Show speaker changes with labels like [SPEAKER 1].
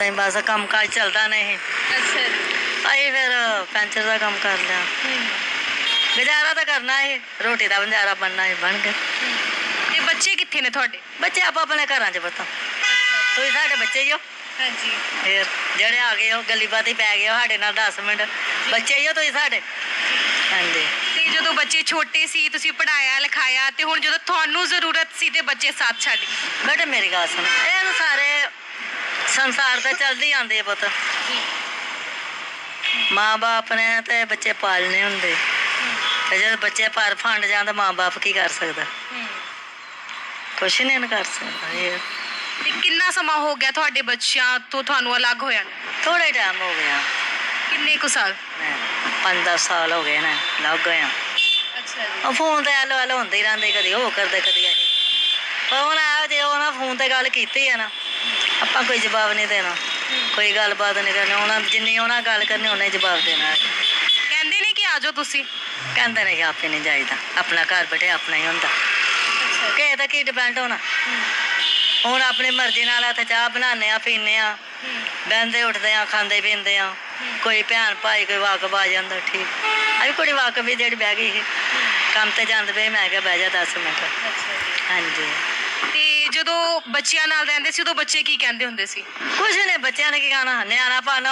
[SPEAKER 1] ਤਾਂ ਬਸ ਕੰਮ ਕਾਜ ਚੱਲਦਾ ਨਹੀਂ
[SPEAKER 2] ਅੱਛਾ
[SPEAKER 1] ਅਸੀਂ ਫਿਰ ਪੈਂਚਰ ਦਾ ਕੰਮ ਕਰ ਲਿਆ। ਗੁਜ਼ਾਰਾ ਤਾਂ ਕਰਨਾ ਹੈ ਰੋਟੀ ਦਾ ਗੁਜ਼ਾਰਾ ਬਣਨਾ ਹੈ ਬਣ ਗਿਆ।
[SPEAKER 2] ਤੇ ਬੱਚੇ ਕਿੱਥੇ ਨੇ ਤੁਹਾਡੇ?
[SPEAKER 1] ਬੱਚੇ ਆਪ ਆਪਣੇ ਘਰਾਂ 'ਚ ਬਤਾ ਤੁਸੀਂ ਸਾਡੇ ਬੱਚੇ ਹੀ ਹੋ।
[SPEAKER 2] ਹਾਂਜੀ।
[SPEAKER 1] ਫਿਰ ਜਿਹੜੇ ਆ ਗਏ ਹੋ ਗੱਲੀ ਬਾਤੀ ਪੈ ਗਏ ਸਾਡੇ ਨਾਲ 10 ਮਿੰਟ। ਬੱਚੇ ਹੀ ਹੋ ਤੁਸੀਂ ਸਾਡੇ? ਹਾਂਜੀ।
[SPEAKER 2] ਤੇ ਜਦੋਂ ਬੱਚੇ ਛੋਟੇ ਸੀ ਤੁਸੀਂ ਪੜਾਇਆ ਲਿਖਾਇਆ ਤੇ ਹੁਣ ਜਦੋਂ ਤੁਹਾਨੂੰ ਜ਼ਰੂਰਤ ਸੀ ਤੇ ਬੱਚੇ ਸਾਥ ਛੱਡ ਗਏ?
[SPEAKER 1] ਬੇਟੇ ਮੇਰੀ ਗੱਲ ਸੁਣ ਇਹ ਸਾਰੇ ਸੰਸਾਰ ਤੇ ਚੱਲਦੀ ਆਂਦੇ ਆ ਪੁੱਤ। ਮਾਂ-ਬਾਪ ਨੇ ਤੇ ਬੱਚੇ ਪਾਲਨੇ ਹੁੰਦੇ। ਤੇ ਜਦ ਬੱਚੇ ਪਰ ਫੰਡ ਤਾਂ ਮਾਂ-ਬਾਪ ਕੀ ਕਰ ਸਕਦਾ? ਕੁਛ ਨਹੀਂ ਕਰ ਸਕਦਾ ਇਹ।
[SPEAKER 2] ਤੇ ਕਿੰਨਾ ਸਮਾਂ ਹੋ ਗਿਆ ਤੁਹਾਡੇ ਬੱਚਿਆਂ ਤੋਂ ਤੁਹਾਨੂੰ ਅਲੱਗ ਹੋਇਆ ਨੂੰ?
[SPEAKER 1] ਥੋੜਾ ਟਾਈਮ ਹੋ ਗਿਆ।
[SPEAKER 2] ਕਿੰਨੇ ਕੁ ਸਾਲ?
[SPEAKER 1] 5-10 ਸਾਲ ਹੋ ਗਏ ਨੇ ਲੱਗ ਗਿਆ
[SPEAKER 2] ਅੱਛਾ ਜੀ।
[SPEAKER 1] ਉਹ ਫੋਨ ਤੇ ਹਲੋ ਹਲੋ ਹੁੰਦੇ ਹੀ ਰਹਿੰਦੇ ਕਦੀ ਉਹ ਕਰਦੇ ਕਦੀ ਇਹ। ਫੋਨ ਆਇਆ ਜੇ ਉਹਨਾਂ ਫੋਨ ਤੇ ਗੱਲ ਕੀਤੀ ਹੈ ਨਾ ਆਪਾਂ ਕੋਈ ਜਵਾਬ ਨਹੀਂ ਦੇਣਾ। ਕੋਈ ਗੱਲਬਾਤ ਨਹੀਂ ਕਰਨੀ। ਉਹਨਾਂ ਜਿੰਨੀ ਉਹਨਾਂ ਗੱਲ ਕਰਨੀ ਉਹਨੇ ਜਵਾਬ ਦੇਣਾ।
[SPEAKER 2] ਕਹਿੰਦੇ ਨੇ ਕਿ ਆਜੋ ਤੁਸੀਂ।
[SPEAKER 1] ਕਹਿੰਦੇ ਨੇ ਕਿ ਆਪੇ ਨਹੀਂ ਜਾਈਦਾ। ਆਪਣਾ ਘਰ ਬੈਠੇ ਆਪਣਾ ਹੀ ਹੁੰਦਾ। ਕਿਸੇ ਦਾ ਕੀ ਡਿਪੈਂਡ ਹੋਣਾ? ਹੁਣ ਆਪਣੀ ਮਰਜ਼ੀ ਨਾਲ ਇੱਥੇ ਚਾਹ ਬਣਾਉਂਦੇ ਆ ਪੀਂਦੇ ਆ। ਬਹਿੰਦੇ ਉੱਠਦੇ ਆ ਖਾਂਦੇ ਪੀਂਦੇ ਆ। ਕੋਈ ਭੈਣ ਭਾਈ ਕੋਈ ਵਾਕਬ ਆ ਜਾਂਦਾ ਠੀਕ। ਵੀ ਕੁੜੀ ਵਾਕਬ ਵੀ ਜਿਹੜੀ ਬਹਿ ਗਈ ਸੀ। ਕੰਮ ਤੇ ਜਾਂਦੇ ਪਏ ਮੈਂ ਕਿਹਾ ਬਹਿ ਜਾ 10 ਮਿੰਟ। ਹਾਂਜੀ।
[SPEAKER 2] ਤੇ ਜਦੋਂ ਬੱਚਿਆਂ ਨਾਲ ਰਹਿੰਦੇ ਸੀ, ਉਦੋਂ ਬੱਚੇ ਕੀ ਕਹਿੰਦੇ ਹੁੰਦੇ ਸੀ?
[SPEAKER 1] ਕੁਛ ਨੇ, ਬੱਚਿਆਂ ਨੇ ਕੀ ਖਾਣਾ ਨਿਆਣਾ ਪਾਣਾ।